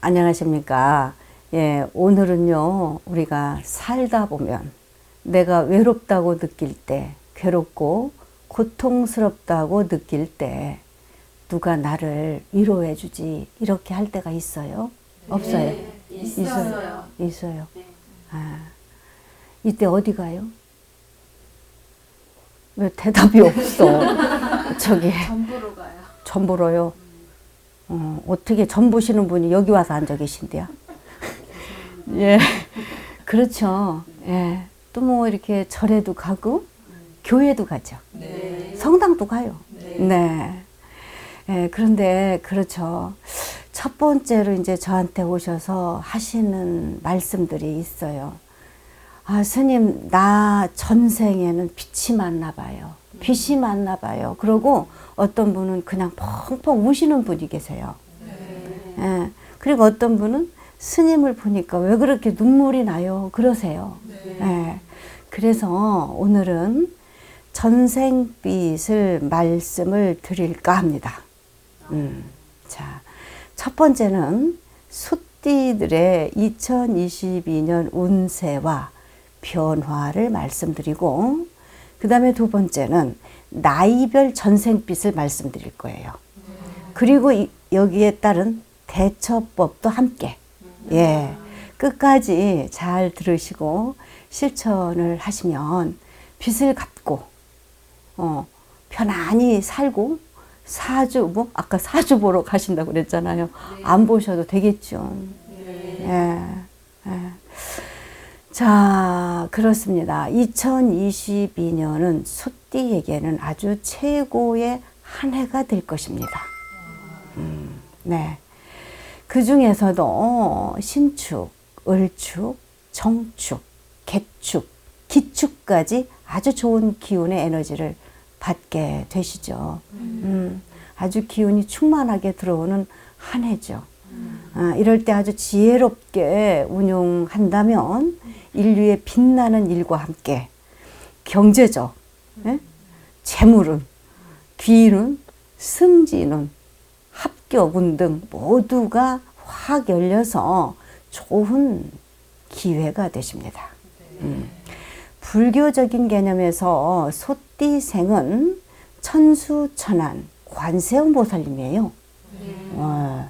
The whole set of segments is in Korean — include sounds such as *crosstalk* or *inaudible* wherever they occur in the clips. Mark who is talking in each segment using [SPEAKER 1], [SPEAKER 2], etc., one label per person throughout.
[SPEAKER 1] 안녕하십니까. 예, 오늘은요, 우리가 살다 보면 내가 외롭다고 느낄 때, 괴롭고 고통스럽다고 느낄 때, 누가 나를 위로해 주지, 이렇게 할 때가 있어요? 없어요?
[SPEAKER 2] 네, 있어요.
[SPEAKER 1] 있어요.
[SPEAKER 2] 네.
[SPEAKER 1] 아, 이때 어디 가요? 왜 대답이 없어? *laughs* 저기,
[SPEAKER 2] 전부로 가요.
[SPEAKER 1] 전보러요. 어, 어떻게 전보시는 분이 여기 와서 앉아 계신데요? *laughs* 예, 그렇죠. 예, 또 뭐 이렇게 절에도 가고 교회도 가죠.
[SPEAKER 2] 네.
[SPEAKER 1] 성당도 가요.
[SPEAKER 2] 네.
[SPEAKER 1] 네. 예, 그런데 그렇죠. 첫 번째로 이제 저한테 오셔서 하시는 말씀들이 있어요. 아, 스님, 나 전생에는 빛이 맞나 봐요. 빛이 맞나 봐요. 그러고 어떤 분은 그냥 펑펑 우시는 분이 계세요. 예, 그리고 어떤 분은 스님을 보니까 왜 그렇게 눈물이 나요? 그러세요. 예, 그래서 오늘은 전생빛을 말씀을 드릴까 합니다. 음, 자, 첫 번째는 숫띠들의 2022년 운세와 변화를 말씀드리고, 그 다음에 두 번째는 나이별 전생빛을 말씀드릴 거예요. 그리고 이- 여기에 따른 대처법도 함께, 예, 끝까지 잘 들으시고 실천을 하시면 빚을 갚고, 어, 편안히 살고, 사주, 뭐, 아까 사주 보러 가신다고 그랬잖아요. 안 보셔도 되겠죠. 예, 예. 자, 그렇습니다. 2022년은 소 띠에게는 아주 최고의 한 해가 될 것입니다. 음, 네. 그 중에서도 신축, 을축, 정축, 개축, 기축까지 아주 좋은 기운의 에너지를 받게 되시죠. 음, 아주 기운이 충만하게 들어오는 한 해죠. 아, 이럴 때 아주 지혜롭게 운용한다면 인류의 빛나는 일과 함께 경제적, 예? 재물은, 귀는, 승진은, 합격운 등 모두가 확 열려서 좋은 기회가 되십니다. 음. 불교적인 개념에서 소띠생은 천수천안 관세음 보살님이에요. 와.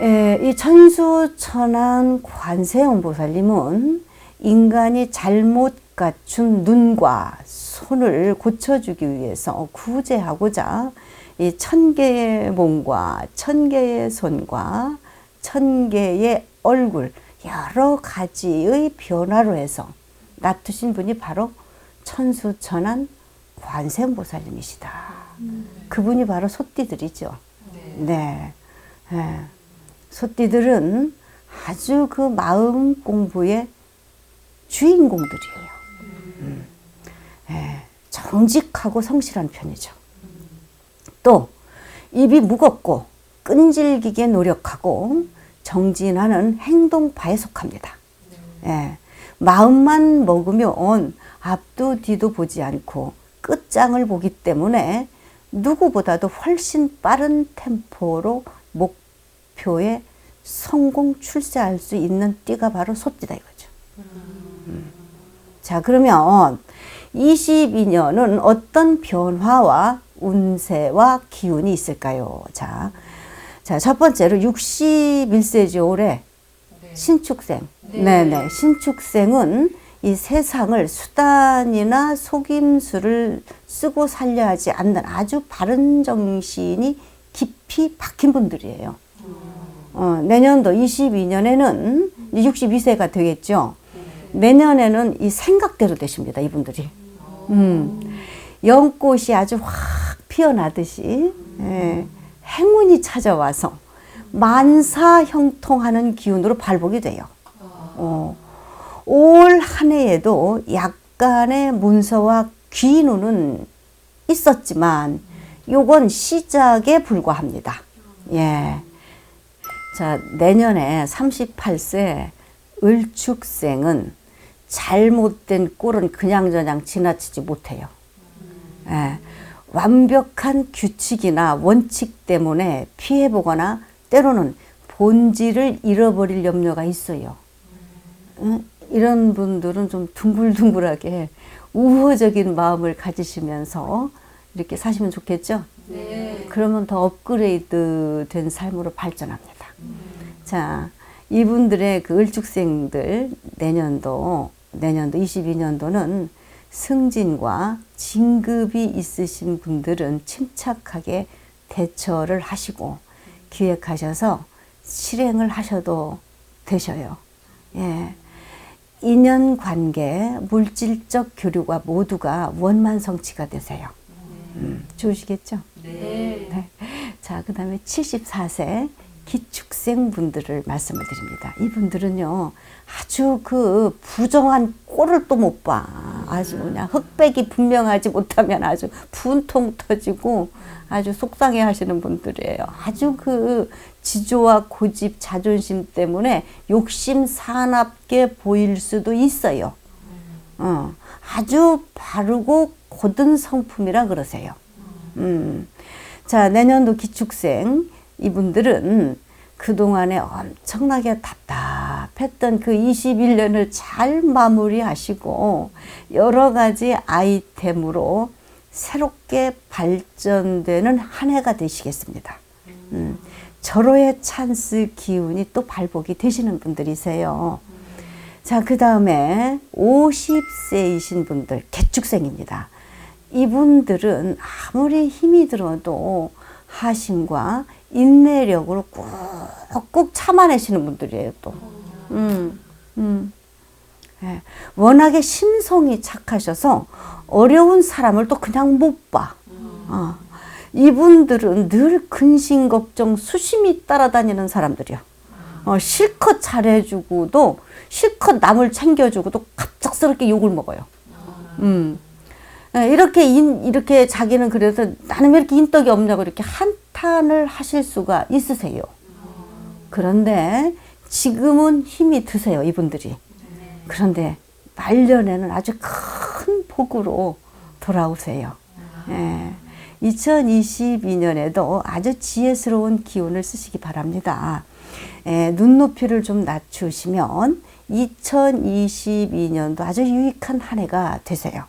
[SPEAKER 1] 에, 이 천수천안 관세음 보살님은 인간이 잘못 갖춘 눈과 손을 고쳐주기 위해서 구제하고자 이 천 개의 몸과 천 개의 손과 천 개의 얼굴 여러 가지의 변화로 해서 놔두신 분이 바로 천수천안 관세음보살님이시다. 그분이 바로 소띠들이죠. 네. 예. 소띠들은 아주 그 마음 공부의 주인공들이에요. 정직하고 성실한 편이죠. 또 입이 무겁고 끈질기게 노력하고 정진하는 행동파에 속합니다. 예. 마음만 먹으면 앞도 뒤도 보지 않고 끝장을 보기 때문에 누구보다도 훨씬 빠른 템포로 목표에 성공 출세할 수 있는 띠가 바로 소띠다 이거죠. 음. 자, 그러면 22년은 어떤 변화와 운세와 기운이 있을까요? 자, 자, 첫 번째로 61세지 올해 신축생. 네, 네. 신축생은 이 세상을 수단이나 속임수를 쓰고 살려 하지 않는 아주 바른 정신이 깊이 박힌 분들이에요. 어, 내년도 22년에는 62세가 되겠죠. 내년에는 이 생각대로 되십니다, 이분들이. 음, 연꽃이 아주 확 피어나듯이, 예, 행운이 찾아와서 만사 형통하는 기운으로 발복이 돼요. 어, 올한 해에도 약간의 문서와 귀눈은 있었지만 요건 시작에 불과합니다. 예. 자, 내년에 38세 을축생은 잘못된 꼴은 그냥저냥 지나치지 못해요. 예. 완벽한 규칙이나 원칙 때문에 피해보거나 때로는 본질을 잃어버릴 염려가 있어요. 응? 이런 분들은 좀 둥글둥글하게 우호적인 마음을 가지시면서 이렇게 사시면 좋겠죠?
[SPEAKER 2] 네.
[SPEAKER 1] 그러면 더 업그레이드 된 삶으로 발전합니다. 자, 이분들의 그 을축생들 내년도, 내년도 22년도는 승진과 진급이 있으신 분들은 침착하게 대처를 하시고 기획하셔서 실행을 하셔도 되셔요. 예. 인연 관계, 물질적 교류가 모두가 원만 성취가 되세요. 음, 좋으시겠죠?
[SPEAKER 2] 네.
[SPEAKER 1] 네. 자, 그 다음에 74세 기축생 분들을 말씀을 드립니다. 이분들은요, 아주 그 부정한 꼴을 또 못 봐. 아주 그냥 흑백이 분명하지 못하면 아주 분통 터지고 아주 속상해 하시는 분들이에요. 아주 그 지조와 고집, 자존심 때문에 욕심 사납게 보일 수도 있어요. 어, 아주 바르고 고든 성품이라 그러세요. 음. 자, 내년도 기축생 이분들은 그동안에 엄청나게 답답했던 그 21년을 잘 마무리하시고 여러 가지 아이템으로 새롭게 발전되는 한 해가 되시겠습니다. 음. 절호의 찬스 기운이 또 발복이 되시는 분들이세요. 자, 그 다음에 50세이신 분들, 개축생입니다. 이분들은 아무리 힘이 들어도 하심과 인내력으로 꾹꾹 참아내시는 분들이에요, 또. 음, 음. 예. 워낙에 심성이 착하셔서 어려운 사람을 또 그냥 못 봐. 어. 이분들은 늘 근심 걱정 수심이 따라다니는 사람들이야. 어, 실컷 잘해주고도 실컷 남을 챙겨주고도 갑작스럽게 욕을 먹어요. 음. 예, 이렇게 인, 이렇게 자기는 그래서 나는 왜 이렇게 인덕이 없냐고 이렇게 한 탄을 하실 수가 있으세요. 그런데 지금은 힘이 드세요, 이분들이. 그런데 말년에는 아주 큰 복으로 돌아오세요. 예. 2022년에도 아주 지혜스러운 기운을 쓰시기 바랍니다. 예, 눈높이를 좀 낮추시면 2022년도 아주 유익한 한 해가 되세요.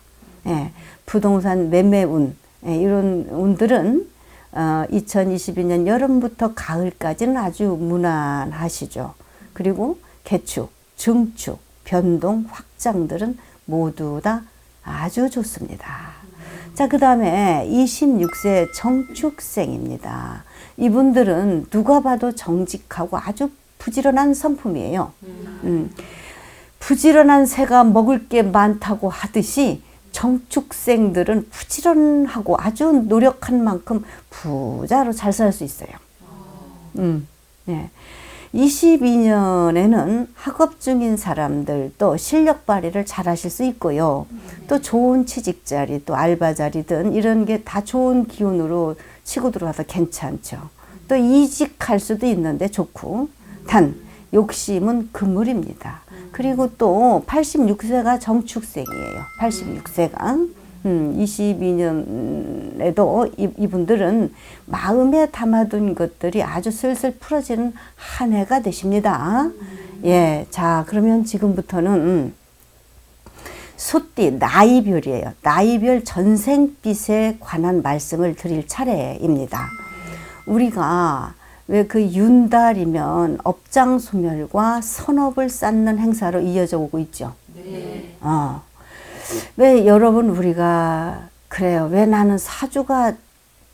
[SPEAKER 1] 예, 부동산 매매운 예, 이런 운들은 어, 2022년 여름부터 가을까지는 아주 무난하시죠. 그리고 개축, 증축, 변동, 확장들은 모두 다 아주 좋습니다. 자, 그 다음에 26세 정축생입니다. 이분들은 누가 봐도 정직하고 아주 부지런한 성품이에요. 음, 부지런한 새가 먹을 게 많다고 하듯이 정축생들은 부지런하고 아주 노력한 만큼 부자로 잘 살 수 있어요. 음, 네. 22년에는 학업 중인 사람들도 실력 발휘를 잘 하실 수 있고요. 또 좋은 취직 자리, 또 알바 자리든 이런 게 다 좋은 기운으로 치고 들어와서 괜찮죠. 또 이직할 수도 있는데 좋고, 단, 욕심은 금물입니다. 그리고 또 86세가 정축생이에요. 86세가. 음, 22년에도 이, 이분들은 마음에 담아둔 것들이 아주 슬슬 풀어지는 한 해가 되십니다. 예, 자, 그러면 지금부터는 소띠 나이별이에요. 나이별 전생빛에 관한 말씀을 드릴 차례입니다. 우리가 왜 그 윤달이면 업장 소멸과 선업을 쌓는 행사로 이어져 오고 있죠.
[SPEAKER 2] 네.
[SPEAKER 1] 어. 왜 여러분 우리가 그래요. 왜 나는 사주가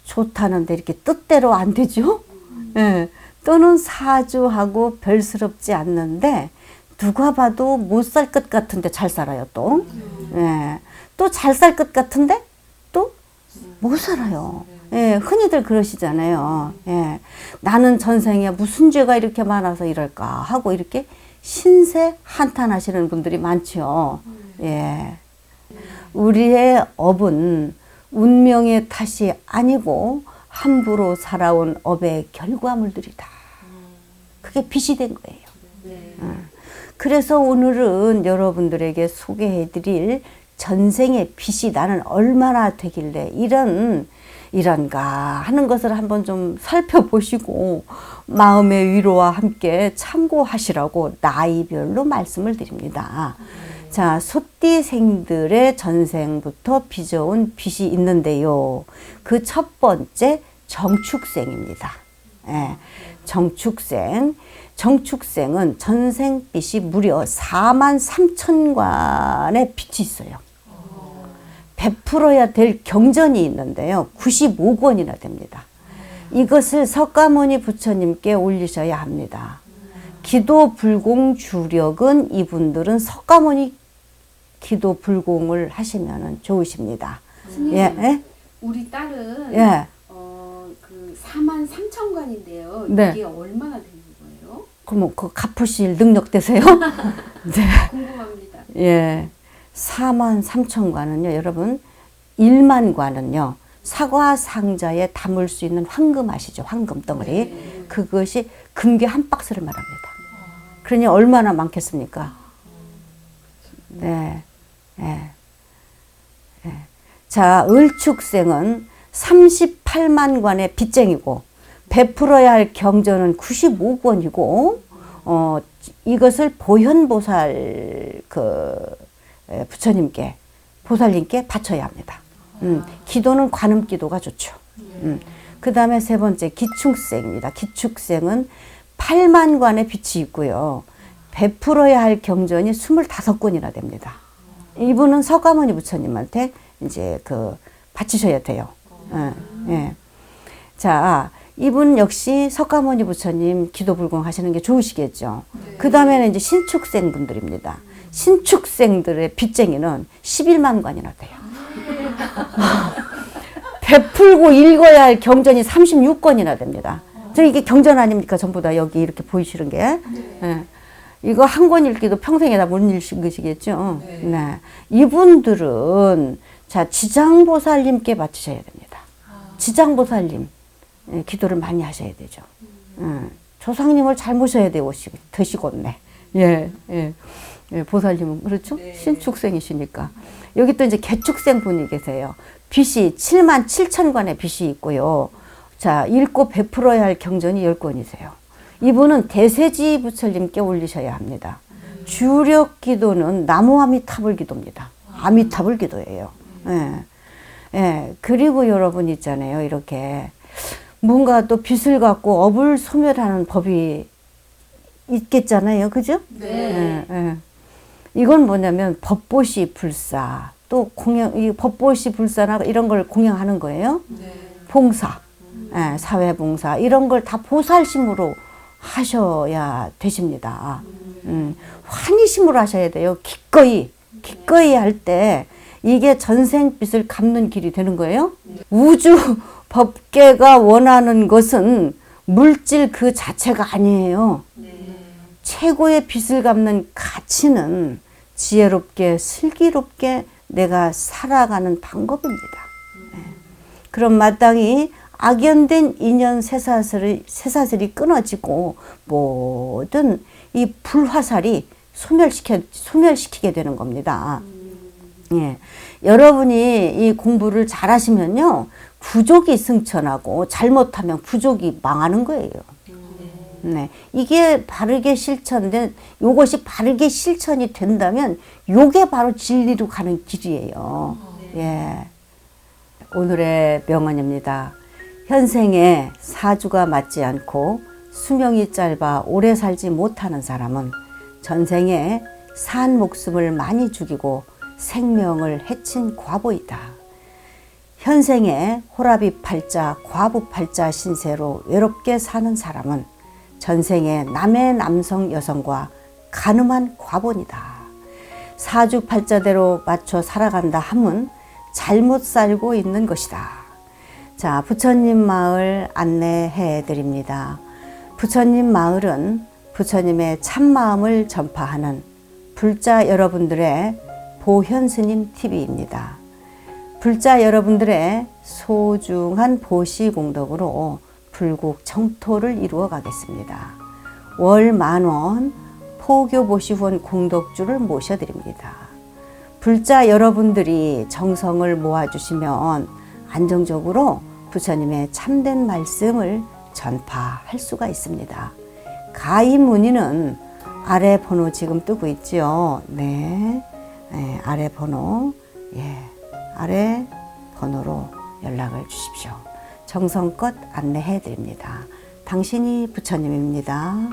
[SPEAKER 1] 좋다는데 이렇게 뜻대로 안 되죠? 예. 또는 사주하고 별스럽지 않는데 누가 봐도 못 살 것 같은데 잘 살아요 또. 예. 또잘 살 것 같은데 또 못 살아요. 예, 흔히들 그러시잖아요. 예. 나는 전생에 무슨 죄가 이렇게 많아서 이럴까 하고 이렇게 신세 한탄하시는 분들이 많죠. 예. 우리의 업은 운명의 탓이 아니고 함부로 살아온 업의 결과물들이다. 그게 빛이 된 거예요.
[SPEAKER 2] 네.
[SPEAKER 1] 그래서 오늘은 여러분들에게 소개해 드릴 전생의 빛이 나는 얼마나 되길래 이런 이런가 하는 것을 한번 좀 살펴보시고 마음의 위로와 함께 참고하시라고 나이별로 말씀을 드립니다. 자, 소띠생들의 전생부터 빚어온 빚이 있는데요. 그 첫 번째 정축생입니다. 예, 정축생. 정축생은 전생 빚이 무려 4만 3천관의 빚이 있어요. 베풀어야 될 경전이 있는데요. 95권이나 됩니다. 이것을 석가모니 부처님께 올리셔야 합니다. 기도 불공 주력은 이분들은 석가모니 기도 불공을 하시면 좋으십니다.
[SPEAKER 2] 스님,
[SPEAKER 1] 예, 예,
[SPEAKER 2] 우리 딸은
[SPEAKER 1] 예.
[SPEAKER 2] 어, 그 4만 3천 관인데요.
[SPEAKER 1] 네.
[SPEAKER 2] 이게 얼마나 되는 거예요?
[SPEAKER 1] 그러면 그 갚으실 능력 되세요? *laughs* 네.
[SPEAKER 2] 궁금합니다.
[SPEAKER 1] 예. 4만 3천 관은요, 여러분, 1만 관은요, 사과 상자에 담을 수 있는 황금 아시죠? 황금 덩어리.
[SPEAKER 2] 네.
[SPEAKER 1] 그것이 금괴 한 박스를 말합니다. 그러니 얼마나 많겠습니까? 네. 예. 예. 자, 을축생은 38만 관의 빚쟁이고, 베풀어야 할 경전은 95권이고, 어, 이것을 보현보살 그 에, 부처님께, 보살님께 바쳐야 합니다. 음, 기도는 관음 기도가 좋죠. 음. 그 다음에 세 번째 기축생입니다. 기축생은 8만 관의 빛이 있고요. 베풀어야 할 경전이 25권이나 됩니다. 이분은 석가모니 부처님한테 이제 그 바치셔야 돼요. 예, 예. 자, 이분 역시 석가모니 부처님 기도 불공 하시는 게 좋으시겠죠. 그 다음에는 이제 신축생 분들입니다. 신축생들의 빚쟁이는 11만 관이나 돼요. *laughs* 베풀고 읽어야 할 경전이 36권이나 됩니다. 저 이게 경전 아닙니까? 전부 다 여기 이렇게 보이시는 게. 예. 이거 한 권 읽기도 평생에 다 못 읽으신 것이겠죠. 네. 이분들은 자 지장보살님께 바치셔야 됩니다. 지장보살님 예, 기도를 많이 하셔야 되죠. 음, 조상님을 잘 모셔야 되고 되시겠네. 예, 예. 예, 보살님은 그렇죠? 신축생이시니까. 여기 또 이제 개축생 분이 계세요. 빚이 7만 7천 관의 빚이 있고요. 자, 읽고 베풀어야 할 경전이 10권이세요. 이분은 대세지 부처님께 올리셔야 합니다. 주력 기도는 나무 아미타불 기도입니다. 아미타불 기도예요. 예. 예. 그리고 여러분 있잖아요. 이렇게 뭔가 또 빚을 갖고 업을 소멸하는 법이 있겠잖아요. 그죠?
[SPEAKER 2] 네.
[SPEAKER 1] 예, 예. 이건 뭐냐면 법보시 불사 또 공양 이 법보시 불사나 이런 걸 공양하는 거예요.
[SPEAKER 2] 네.
[SPEAKER 1] 봉사, 예, 사회 봉사 이런 걸 다 보살심으로 하셔야 되십니다. 음, 환희심으로 하셔야 돼요. 기꺼이 기꺼이 할 때 이게 전생 빚을 갚는 길이 되는 거예요. 우주 법계가 원하는 것은 물질 그 자체가 아니에요. 최고의 빚을 갚는 가치는 지혜롭게 슬기롭게 내가 살아가는 방법입니다. 네. 그럼 마땅히 악연된 인연 쇠사슬이, 쇠사슬이 끊어지고 모든 이 불화살이 소멸시켜, 소멸시키게 되는 겁니다. 예. 여러분이 이 공부를 잘 하시면요, 부족이 승천하고 잘못하면 부족이 망하는 거예요. 네. 이게 바르게 실천된, 요것이 바르게 실천이 된다면, 요게 바로 진리로 가는 길이에요. 예. 오늘의 명언입니다. 현생에 사주가 맞지 않고 수명이 짧아 오래 살지 못하는 사람은 전생에 산 목숨을 많이 죽이고 생명을 해친 과보이다. 현생에 호라비 팔자, 과부 팔자 신세로 외롭게 사는 사람은 전생에 남의 남성 여성과 가늠한 과본이다. 사주 팔자대로 맞춰 살아간다 함은 잘못 살고 있는 것이다. 자, 부처님 마을 안내해 드립니다. 부처님 마을은 부처님의 참마음을 전파하는 불자 여러분들의 보현스님 TV입니다. 불자 여러분들의 소중한 보시 공덕으로 불국 청토를 이루어 가겠습니다. 월 만원 포교 보시 후원 공덕주를 모셔드립니다. 불자 여러분들이 정성을 모아주시면 안정적으로 부처님의 참된 말씀을 전파할 수가 있습니다. 가히 문의는 아래 번호 지금 뜨고 있죠. 네. 네, 아래 번호, 예, 아래 번호로 연락을 주십시오. 정성껏 안내해 드립니다. 당신이 부처님입니다.